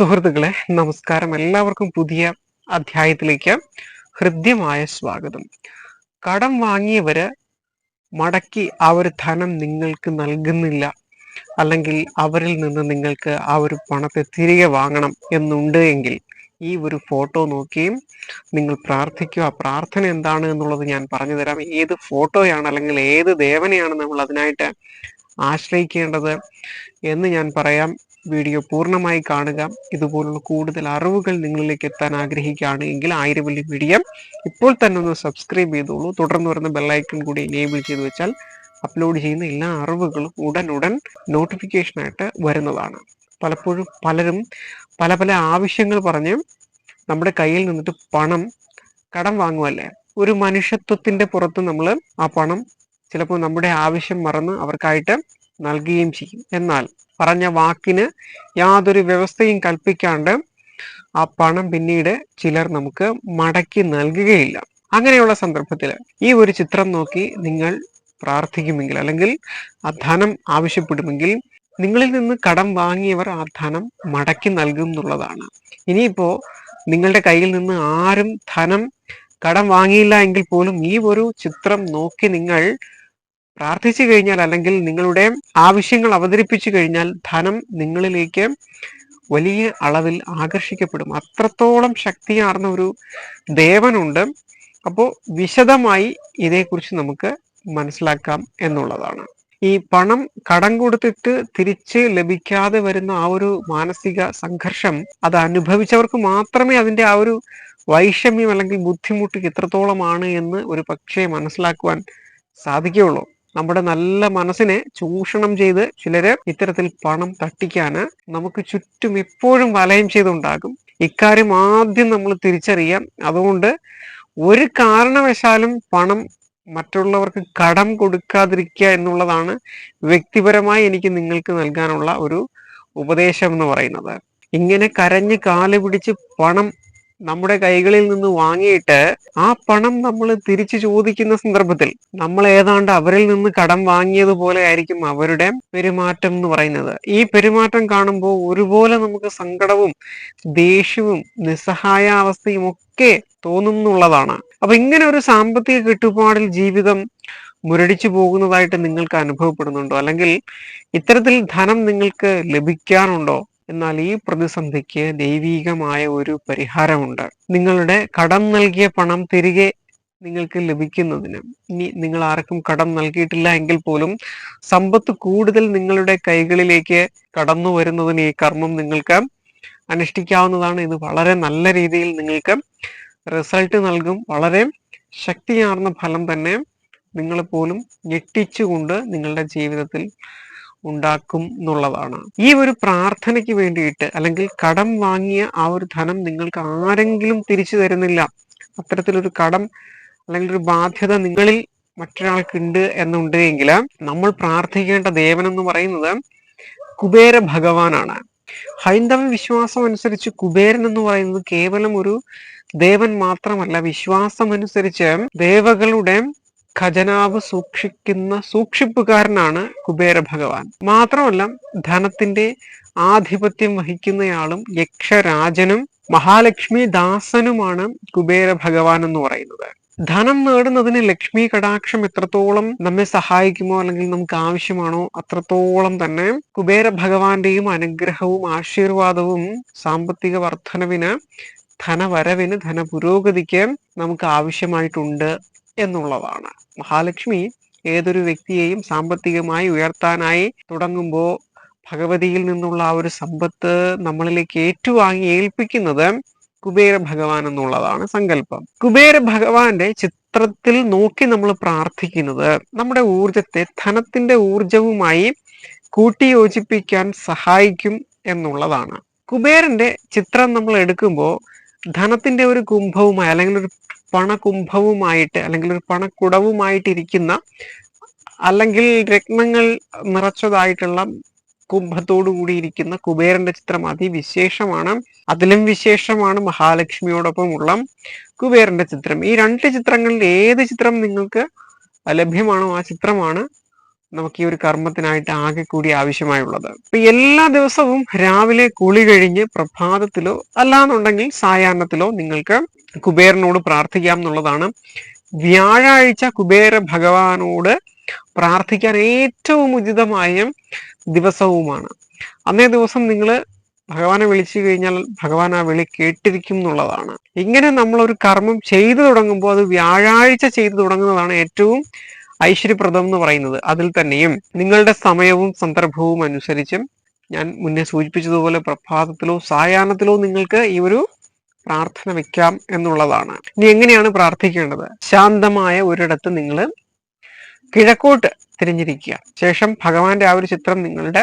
സുഹൃത്തുക്കളെ നമസ്കാരം. എല്ലാവർക്കും പുതിയ അധ്യായത്തിലേക്ക് ഹൃദ്യമായ സ്വാഗതം. കടം വാങ്ങിയവര് മടക്കി ആ ഒരു ധനം നിങ്ങൾക്ക് നൽകുന്നില്ല. അല്ലെങ്കിൽ അവരിൽ നിന്ന് നിങ്ങൾക്ക് ആ ഒരു പണത്തെ തിരികെ വാങ്ങണം എന്നുണ്ട് എങ്കിൽ ഈ ഒരു ഫോട്ടോ നോക്കിയും നിങ്ങൾ പ്രാർത്ഥിക്കുക. പ്രാർത്ഥന എന്താണ് എന്നുള്ളത് ഞാൻ പറഞ്ഞു തരാം. ഏത് ഫോട്ടോയാണ് അല്ലെങ്കിൽ ഏത് ദേവനെയാണ് നമ്മൾ അതിനായിട്ട് ആശ്രയിക്കേണ്ടത് എന്ന് ഞാൻ പറയാം. വീഡിയോ പൂർണമായി കാണുക. ഇതുപോലുള്ള കൂടുതൽ അറിവുകൾ നിങ്ങളിലേക്ക് എത്താൻ ആഗ്രഹിക്കുകയാണ് എങ്കിൽ ആയിരം വലിയ വീഡിയോ ഇപ്പോൾ തന്നെ ഒന്ന് സബ്സ്ക്രൈബ് ചെയ്തോളൂ. തുടർന്ന് വരുന്ന ബെല്ലൈക്കൺ കൂടി എനേബിൾ ചെയ്ത് വെച്ചാൽ അപ്ലോഡ് ചെയ്യുന്ന എല്ലാ അറിവുകളും ഉടൻ ഉടൻ നോട്ടിഫിക്കേഷനായിട്ട് വരുന്നതാണ്. പലപ്പോഴും പലരും പല പല ആവശ്യങ്ങൾ പറഞ്ഞ് നമ്മുടെ കയ്യിൽ നിന്നിട്ട് പണം കടം വാങ്ങുമല്ലേ ഒരു മനുഷ്യത്വത്തിന്റെ പുറത്ത് നമ്മൾ ആ പണം ചിലപ്പോൾ നമ്മുടെ ആവശ്യം മറന്ന് അവർക്കായിട്ട് നൽകുകയും ചെയ്യും. എന്നാൽ പറഞ്ഞ വാക്കിന് യാതൊരു വ്യവസ്ഥയും കൽപ്പിക്കാണ്ട് ആ പണം പിന്നീട് ചിലർ നമുക്ക് മടക്കി നൽകുകയില്ല. അങ്ങനെയുള്ള സന്ദർഭത്തിൽ ഈ ഒരു ചിത്രം നോക്കി നിങ്ങൾ പ്രാർത്ഥിക്കുമെങ്കിൽ അല്ലെങ്കിൽ ആ ധനം ആവശ്യപ്പെടുമെങ്കിൽ നിങ്ങളിൽ നിന്ന് കടം വാങ്ങിയവർ ആ ധനം മടക്കി നൽകും എന്നുള്ളതാണ്. ഇനിയിപ്പോ നിങ്ങളുടെ കയ്യിൽ നിന്ന് ആരും ധനം കടം വാങ്ങിയില്ല എങ്കിൽ പോലും ഈ ഒരു ചിത്രം നോക്കി നിങ്ങൾ പ്രാർത്ഥിച്ചു കഴിഞ്ഞാൽ അല്ലെങ്കിൽ നിങ്ങളുടെ ആവശ്യങ്ങൾ അവതരിപ്പിച്ചു കഴിഞ്ഞാൽ ധനം നിങ്ങളിലേക്ക് വലിയ അളവിൽ ആകർഷിക്കപ്പെടും. അത്രത്തോളം ശക്തിയാർന്ന ഒരു ദേവനുണ്ട്. അപ്പോൾ വിശദമായി ഇതേക്കുറിച്ച് നമുക്ക് മനസ്സിലാക്കാം എന്നുള്ളതാണ്. ഈ പണം കടം കൊടുത്തിട്ട് തിരിച്ച് ലഭിക്കാതെ വരുന്ന ആ ഒരു മാനസിക സംഘർഷം അത് അനുഭവിച്ചവർക്ക് മാത്രമേ അതിന്റെ ആ ഒരു വൈഷമ്യം അല്ലെങ്കിൽ ബുദ്ധിമുട്ട് എത്രത്തോളമാണ് എന്ന് ഒരു പക്ഷേ മനസ്സിലാക്കുവാൻ സാധിക്കുകയുള്ളൂ. നമ്മുടെ നല്ല മനസ്സിനെ ചൂഷണം ചെയ്ത് ചിലര് ഇത്തരത്തിൽ പണം തട്ടിക്കാന് നമുക്ക് ചുറ്റും എപ്പോഴും വലയം ചെയ്തുണ്ടാകും. ഇക്കാര്യം ആദ്യം നമ്മൾ തിരിച്ചറിയാം. അതുകൊണ്ട് ഒരു കാരണവശാലും പണം മറ്റുള്ളവർക്ക് കടം കൊടുക്കാതിരിക്കുക എന്നുള്ളതാണ് വ്യക്തിപരമായി എനിക്ക് നിങ്ങൾക്ക് നൽകാനുള്ള ഒരു ഉപദേശം എന്ന് പറയുന്നത്. ഇങ്ങനെ കരഞ്ഞ് കാൽ പിടിച്ച് പണം നമ്മുടെ കൈകളിൽ നിന്ന് വാങ്ങിയിട്ട് ആ പണം നമ്മൾ തിരിച്ചു ചോദിക്കുന്ന സന്ദർഭത്തിൽ നമ്മൾ ഏതാണ്ട് അവരിൽ നിന്ന് കടം വാങ്ങിയതുപോലെ ആയിരിക്കും അവരുടെ പെരുമാറ്റം എന്ന് പറയുന്നത്. ഈ പെരുമാറ്റം കാണുമ്പോൾ ഒരുപോലെ നമുക്ക് സങ്കടവും ദേഷ്യവും നിസ്സഹായാവസ്ഥയും ഒക്കെ തോന്നുന്നുള്ളതാണ്. അപ്പൊ ഇങ്ങനെ ഒരു സാമ്പത്തിക കെട്ടുപാടിൽ ജീവിതം മുരടിച്ചു പോകുന്നതായിട്ട് നിങ്ങൾക്ക് അനുഭവപ്പെടുന്നുണ്ടോ? അല്ലെങ്കിൽ ഇത്തരത്തിൽ ധനം നിങ്ങൾക്ക് ലഭിക്കാനുണ്ടോ എന്നാൽ ഈ പ്രതിസന്ധിക്ക് ദൈവീകമായ ഒരു പരിഹാരമുണ്ട്. നിങ്ങളുടെ കടം നൽകിയ പണം തിരികെ നിങ്ങൾക്ക് ലഭിക്കുന്നതിന്. ഇനി നിങ്ങൾ ആർക്കും കടം നൽകിയിട്ടില്ല എങ്കിൽ പോലും സമ്പത്ത് കൂടുതൽ നിങ്ങളുടെ കൈകളിലേക്ക് കടന്നു വരുന്നതിന് ഈ കർമ്മം നിങ്ങൾക്ക് അനുഷ്ഠിക്കാവുന്നതാണ്. ഇത് വളരെ നല്ല രീതിയിൽ നിങ്ങൾക്ക് റിസൾട്ട് നൽകും. വളരെ ശക്തിയാർന്ന ഫലം തന്നെ നിങ്ങളെ പോലും ഞെട്ടിച്ചുകൊണ്ട് നിങ്ങളുടെ ജീവിതത്തിൽ ഉണ്ടാക്കും എന്നുള്ളതാണ്. ഈ ഒരു പ്രാർത്ഥനയ്ക്ക് വേണ്ടിയിട്ട് അല്ലെങ്കിൽ കടം വാങ്ങിയ ആ ഒരു ധനം നിങ്ങൾക്ക് ആരെങ്കിലും തിരിച്ചു തരുന്നില്ല. അത്തരത്തിലൊരു കടം അല്ലെങ്കിൽ ഒരു ബാധ്യത നിങ്ങളിൽ മറ്റൊരാൾക്കുണ്ട് ഉണ്ട് എന്നുണ്ടെങ്കിൽ നമ്മൾ പ്രാർത്ഥിക്കേണ്ട ദേവൻ എന്ന് പറയുന്നത് കുബേര ഭഗവാനാണ്. ഹൈന്ദവ വിശ്വാസം അനുസരിച്ച് കുബേരൻ എന്ന് പറയുന്നത് കേവലം ഒരു ദേവൻ മാത്രമല്ല. വിശ്വാസം അനുസരിച്ച് ദേവകളുടെ ഖജനാവ് സൂക്ഷിക്കുന്ന സൂക്ഷിപ്പുകാരനാണ് കുബേര ഭഗവാൻ മാത്രമല്ല ധനത്തിന്റെ ആധിപത്യം വഹിക്കുന്നയാളും യക്ഷരാജനും മഹാലക്ഷ്മി ദാസനുമാണ് കുബേര ഭഗവാൻ എന്ന് പറയുന്നത്. ധനം നേടുന്നതിന് ലക്ഷ്മി കടാക്ഷം എത്രത്തോളം നമ്മെ സഹായിക്കുമോ അല്ലെങ്കിൽ നമുക്ക് ആവശ്യമാണോ അത്രത്തോളം തന്നെ കുബേര ഭഗവാന്റെയും അനുഗ്രഹവും ആശീർവാദവും സാമ്പത്തിക വർധനവിന് ധനവരവിന് ധനപുരോഗതിക്ക് നമുക്ക് ആവശ്യമായിട്ടുണ്ട് എന്നുള്ളതാണ്. മഹാലക്ഷ്മി ഏതൊരു വ്യക്തിയെയും സാമ്പത്തികമായി ഉയർത്താനായി തുടങ്ങുമ്പോൾ ഭഗവതിയിൽ നിന്നുള്ള ആ ഒരു സമ്പത്ത് നമ്മളിലേക്ക് ഏറ്റുവാങ്ങി ഏൽപ്പിക്കുന്നത് കുബേര ഭഗവാൻ എന്നുള്ളതാണ് സങ്കല്പം. കുബേര ഭഗവാന്റെ ചിത്രത്തിൽ നോക്കി നമ്മൾ പ്രാർത്ഥിക്കുന്നത് നമ്മുടെ ഊർജത്തെ ധനത്തിന്റെ ഊർജവുമായി കൂട്ടിയോജിപ്പിക്കാൻ സഹായിക്കും എന്നുള്ളതാണ്. കുബേരന്റെ ചിത്രം നമ്മൾ എടുക്കുമ്പോൾ ധനത്തിന്റെ ഒരു കുംഭവുമായി അല്ലെങ്കിൽ ഒരു പണകുംഭവുമായിട്ട് അല്ലെങ്കിൽ ഒരു പണക്കുടവുമായിട്ടിരിക്കുന്ന അല്ലെങ്കിൽ രത്നങ്ങൾ നിറച്ചതായിട്ടുള്ള കുംഭത്തോടു കൂടിയിരിക്കുന്ന കുബേരന്റെ ചിത്രം അതിവിശേഷമാണ്. അതിലും വിശേഷമാണ് മഹാലക്ഷ്മിയോടൊപ്പം ഉള്ള കുബേരന്റെ ചിത്രം. ഈ രണ്ട് ചിത്രങ്ങളിൽ ഏത് ചിത്രം നിങ്ങൾക്ക് ലഭ്യമാണോ ആ ചിത്രമാണ്. നമുക്ക് ഈ ഒരു കർമ്മത്തിനായിട്ട് ആകെ കൂടി ആവശ്യമായുള്ളത്. ഇപ്പൊ എല്ലാ ദിവസവും രാവിലെ കുളി കഴിഞ്ഞ് പ്രഭാതത്തിലോ അല്ലാന്നുണ്ടെങ്കിൽ സായാഹ്നത്തിലോ നിങ്ങൾക്ക് കുബേരനോട് പ്രാർത്ഥിക്കാം എന്നുള്ളതാണ്. വ്യാഴാഴ്ച കുബേര ഭഗവാനോട് പ്രാർത്ഥിക്കാൻ ഏറ്റവും ഉചിതമായ ദിവസവുമാണ്. അന്നേ ദിവസം നിങ്ങൾ ഭഗവാനെ വിളിച്ചു കഴിഞ്ഞാൽ ഭഗവാൻ ആ വിളി കേട്ടിരിക്കും എന്നുള്ളതാണ്. ഇങ്ങനെ നമ്മൾ ഒരു കർമ്മം ചെയ്തു തുടങ്ങുമ്പോൾ അത് വ്യാഴാഴ്ച ചെയ്തു തുടങ്ങുന്നതാണ് ഏറ്റവും ഐശ്വര്യപ്രദം എന്ന് പറയുന്നത് അതിൽ തന്നെയും നിങ്ങളുടെ സമയവും സന്ദർഭവും അനുസരിച്ചും ഞാൻ മുന്നേ സൂചിപ്പിച്ചതുപോലെ പ്രഭാതത്തിലോ സായാഹ്നത്തിലോ നിങ്ങൾക്ക് ഈ ഒരു പ്രാർത്ഥന വെക്കാം എന്നുള്ളതാണ്. ഇനി എങ്ങനെയാണ് പ്രാർത്ഥിക്കേണ്ടത്? ശാന്തമായ ഒരിടത്ത് നിങ്ങൾ കിഴക്കോട്ട് തിരിഞ്ഞിരിക്കുക. ശേഷം ഭഗവാന്റെ ആ ഒരു ചിത്രം നിങ്ങളുടെ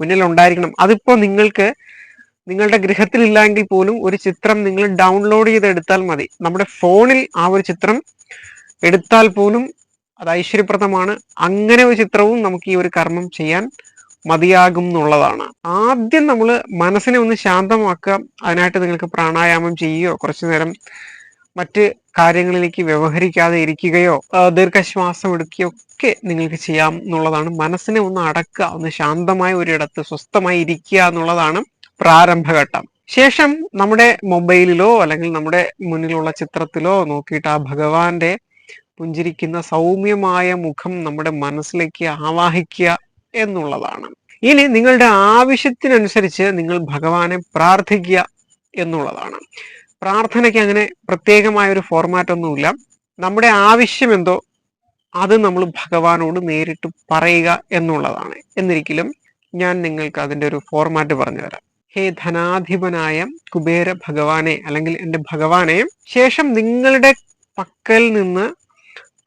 മുന്നിൽ ഉണ്ടായിരിക്കണം. അതിപ്പോ നിങ്ങൾക്ക് നിങ്ങളുടെ ഗൃഹത്തിലില്ലെങ്കിൽ പോലും ഒരു ചിത്രം നിങ്ങൾ ഡൗൺലോഡ് ചെയ്ത് എടുത്താൽ മതി. നമ്മുടെ ഫോണിൽ ആ ഒരു ചിത്രം എടുത്താൽ പോലും അത് ഐശ്വര്യപ്രദമാണ്. അങ്ങനെ ഒരു ചിത്രവും നമുക്ക് ഈ ഒരു കർമ്മം ചെയ്യാൻ മതിയാകും എന്നുള്ളതാണ്. ആദ്യം നമ്മൾ മനസ്സിനെ ഒന്ന് ശാന്തമാക്കുക. അതിനായിട്ട് നിങ്ങൾക്ക് പ്രാണായാമം ചെയ്യുകയോ കുറച്ചു നേരം മറ്റ് കാര്യങ്ങളിലേക്ക് വ്യവഹരിക്കാതെ ഇരിക്കുകയോ ദീർഘശ്വാസം എടുക്കുകയോ ഒക്കെ നിങ്ങൾക്ക് ചെയ്യാം എന്നുള്ളതാണ്. മനസ്സിനെ ഒന്ന് അടക്കുക ഒന്ന് ശാന്തമായ ഒരിടത്ത് സ്വസ്ഥമായി ഇരിക്കുക എന്നുള്ളതാണ് പ്രാരംഭഘട്ടം. ശേഷം നമ്മുടെ മൊബൈലിലോ അല്ലെങ്കിൽ നമ്മുടെ മുന്നിലുള്ള ചിത്രത്തിലോ നോക്കിയിട്ട് ആ ഭഗവാന്റെ പുഞ്ചിരിക്കുന്ന സൗമ്യമായ മുഖം നമ്മുടെ മനസ്സിലേക്ക് ആവാഹിക്കുക എന്നുള്ളതാണ്. ഇനി നിങ്ങളുടെ ആവശ്യത്തിനനുസരിച്ച് നിങ്ങൾ ഭഗവാനെ പ്രാർത്ഥിക്കുക എന്നുള്ളതാണ്. പ്രാർത്ഥനയ്ക്ക് അങ്ങനെ പ്രത്യേകമായ ഒരു ഫോർമാറ്റ് ഒന്നുമില്ല. നമ്മുടെ ആവശ്യം എന്തോ അത് നമ്മൾ ഭഗവാനോട് നേരിട്ട് പറയുക എന്നുള്ളതാണ്. എന്നിരിക്കലും ഞാൻ നിങ്ങൾക്ക് അതിന്റെ ഒരു ഫോർമാറ്റ് പറഞ്ഞു തരാം ഹേ ധനാധിപനായ കുബേര ഭഗവാനെ അല്ലെങ്കിൽ എന്റെ ഭഗവാനെ ശേഷം നിങ്ങളുടെ പക്കൽ നിന്ന്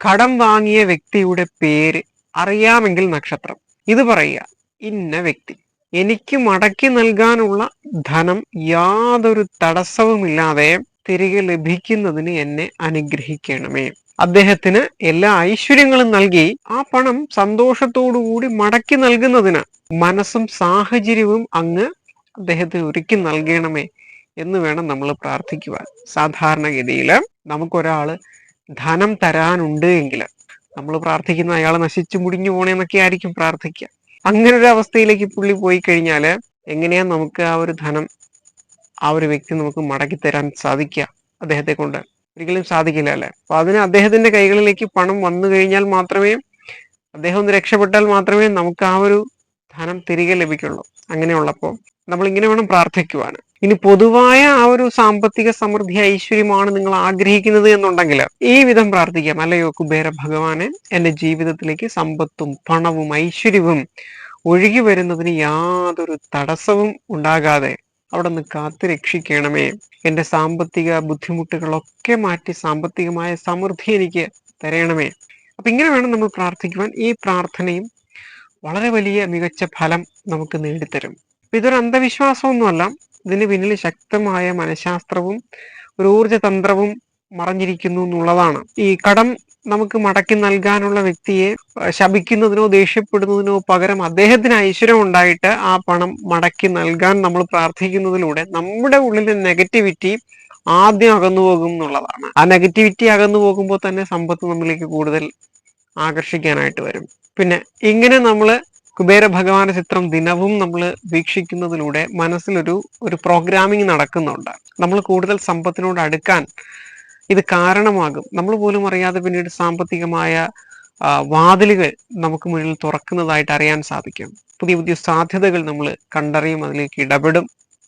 കടം വാങ്ങിയ വ്യക്തിയുടെ പേര് അറിയാമെങ്കിൽ നക്ഷത്രം. ഇത് പറയുക ഇന്ന വ്യക്തി. എനിക്ക് മടക്കി നൽകാനുള്ള ധനം യാതൊരു തടസ്സവുമില്ലാതെ തിരികെ ലഭിക്കുന്നതിന് എന്നെ അനുഗ്രഹിക്കണമേ. അദ്ദേഹത്തിന് എല്ലാ ഐശ്വര്യങ്ങളും നൽകി ആ പണം സന്തോഷത്തോടുകൂടി മടക്കി നൽകുന്നതിന് മനസ്സും സാഹചര്യവും അങ്ങ് അദ്ദേഹത്തിന് ഒരുക്കി നൽകണമേ എന്ന് വേണം നമ്മൾ പ്രാർത്ഥിക്കുവാൻ. സാധാരണഗതിയിൽ നമുക്കൊരാൾ ധനം തരാനുണ്ട് എങ്കിൽ നമ്മൾ പ്രാർത്ഥിക്കുന്ന അയാൾ നശിച്ചു മുടിഞ്ഞു പോണേന്നൊക്കെ ആയിരിക്കും പ്രാർത്ഥിക്കുക അങ്ങനെ ഒരു അവസ്ഥയിലേക്ക് പുള്ളി പോയി കഴിഞ്ഞാൽ എങ്ങനെയാ നമുക്ക് ആ ഒരു ധനം ആ ഒരു വ്യക്തി നമുക്ക് മടക്കി തരാൻ സാധിക്കുക അദ്ദേഹത്തെ കൊണ്ട്? ഒരിക്കലും സാധിക്കില്ല അല്ലെ? അപ്പൊ അതിന് അദ്ദേഹത്തിന്റെ കൈകളിലേക്ക് പണം വന്നു കഴിഞ്ഞാൽ മാത്രമേ അദ്ദേഹം ഒന്ന് രക്ഷപ്പെട്ടാൽ മാത്രമേ നമുക്ക് ആ ഒരു ധനം തിരികെ ലഭിക്കുള്ളൂ. അങ്ങനെയുള്ളപ്പോൾ നമ്മൾ ഇങ്ങനെ വേണം പ്രാർത്ഥിക്കുവാൻ ഇനി പൊതുവായ ആ ഒരു സാമ്പത്തിക സമൃദ്ധി ഐശ്വര്യമാണ് നിങ്ങൾ ആഗ്രഹിക്കുന്നത് എന്നുണ്ടെങ്കിൽ ഈ വിധം പ്രാർത്ഥിക്കാം. അല്ലയോ കുബേര ഭഗവാനെ? എന്റെ ജീവിതത്തിലേക്ക് സമ്പത്തും പണവും ഐശ്വര്യവും ഒഴുകി വരുന്നതിന് യാതൊരു തടസ്സവും ഉണ്ടാകാതെ അവിടെ നിന്ന് കാത്തു രക്ഷിക്കണമേ. എന്റെ സാമ്പത്തിക ബുദ്ധിമുട്ടുകളൊക്കെ മാറ്റി സാമ്പത്തികമായ സമൃദ്ധി എനിക്ക് തരയണമേ അപ്പൊ ഇങ്ങനെ വേണം നമ്മൾ പ്രാർത്ഥിക്കുവാൻ. ഈ പ്രാർത്ഥനയും വളരെ വലിയ മികച്ച ഫലം നമുക്ക് നേടിത്തരും. ഇതൊരു അന്ധവിശ്വാസമൊന്നുമല്ല. ഇതിന് പിന്നിൽ ശക്തമായ മനഃശാസ്ത്രവും ഒരു ഊർജതന്ത്രവും മറഞ്ഞിരിക്കുന്നു എന്നുള്ളതാണ്. ഈ കടം നമുക്ക് മടക്കി നൽകാനുള്ള വ്യക്തിയെ ശപിക്കുന്നതിനോ ദേഷ്യപ്പെടുന്നതിനോ പകരം അദ്ദേഹത്തിന് ഐശ്വര്യം ഉണ്ടായിട്ട് ആ പണം മടക്കി നൽകാൻ നമ്മൾ പ്രാർത്ഥിക്കുന്നതിലൂടെ നമ്മുടെ ഉള്ളിലെ നെഗറ്റിവിറ്റി ആദ്യം അകന്നു പോകും എന്നുള്ളതാണ്. ആ നെഗറ്റിവിറ്റി അകന്നു പോകുമ്പോൾ തന്നെ സമ്പത്ത് നമ്മളിലേക്ക് കൂടുതൽ ആകർഷിക്കാനായിട്ട് വരും. പിന്നെ ഇങ്ങനെ നമ്മൾ കുബേര ഭഗവാന്റെ ചിത്രം ദിനവും നമ്മൾ വീക്ഷിക്കുന്നതിലൂടെ മനസ്സിലൊരു ഒരു പ്രോഗ്രാമിംഗ് നടക്കുന്നുണ്ട്. നമ്മൾ കൂടുതൽ സമ്പത്തിനോട് അടുക്കാൻ ഇത് കാരണമാകും. നമ്മൾ പോലും അറിയാതെ പിന്നീട് സാമ്പത്തികമായ വാതിലുകൾ നമുക്ക് മുന്നിൽ തുറക്കുന്നതായിട്ട് അറിയാൻ സാധിക്കും. പുതിയ പുതിയ സാധ്യതകൾ നമ്മൾ കണ്ടറിയും അതിലേക്ക് ഇടപെടും.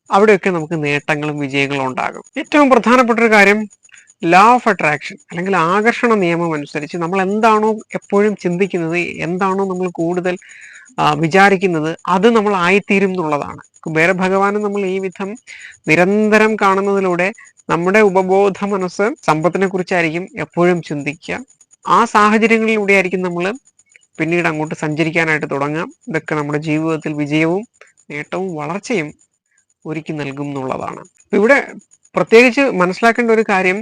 അവിടെയൊക്കെ നമുക്ക് നേട്ടങ്ങളും വിജയങ്ങളും ഉണ്ടാകും. ഏറ്റവും പ്രധാനപ്പെട്ട ഒരു കാര്യം ലോ ഓഫ് അട്രാക്ഷൻ അല്ലെങ്കിൽ ആകർഷണ നിയമം അനുസരിച്ച് നമ്മൾ എന്താണോ എപ്പോഴും ചിന്തിക്കുന്നത് എന്താണോ നമ്മൾ കൂടുതൽ വിചാരിക്കുന്നത് അത് നമ്മൾ ആയിത്തീരും എന്നുള്ളതാണ്. കുബേര ഭഗവാനെ നമ്മൾ ഈ വിധം നിരന്തരം കാണുന്നതിലൂടെ നമ്മുടെ ഉപബോധ മനസ്സ് സമ്പത്തിനെ കുറിച്ചായിരിക്കും എപ്പോഴും ചിന്തിക്കുക. ആ സാഹചര്യങ്ങളിലൂടെ ആയിരിക്കും നമ്മൾ പിന്നീട് അങ്ങോട്ട് സഞ്ചരിക്കാനായിട്ട് തുടങ്ങാം ഇതൊക്കെ നമ്മുടെ ജീവിതത്തിൽ വിജയവും നേട്ടവും വളർച്ചയും ഒരുക്കി നൽകും എന്നുള്ളതാണ്. ഇവിടെ പ്രത്യേകിച്ച് മനസ്സിലാക്കേണ്ട ഒരു കാര്യം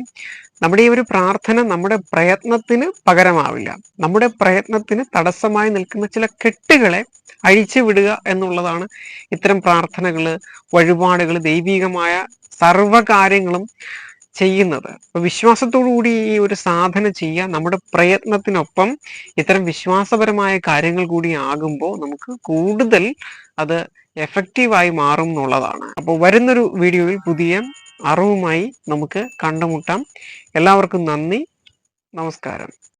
നമ്മുടെ ഈ ഒരു പ്രാർത്ഥന നമ്മുടെ പ്രയത്നത്തിന് പകരമാവില്ല. നമ്മുടെ പ്രയത്നത്തിന് തടസ്സമായി നിൽക്കുന്ന ചില കെട്ടുകളെ അഴിച്ചു വിടുക എന്നുള്ളതാണ് ഇത്തരം പ്രാർത്ഥനകൾ വഴിപാടുകൾ ദൈവികമായ സർവ കാര്യങ്ങളും ചെയ്യുന്നത്. അപ്പൊ വിശ്വാസത്തോടു കൂടി ഈ ഒരു സാധന ചെയ്യുക നമ്മുടെ പ്രയത്നത്തിനൊപ്പം ഇത്തരം വിശ്വാസപരമായ കാര്യങ്ങൾ കൂടി ആകുമ്പോൾ നമുക്ക് കൂടുതൽ അത് എഫക്റ്റീവായി മാറും എന്നുള്ളതാണ്. അപ്പോൾ വരുന്നൊരു വീഡിയോയിൽ പുതിയ അറിവുമായി നമുക്ക് കണ്ടുമുട്ടാം. എല്ലാവർക്കും നന്ദി. നമസ്കാരം.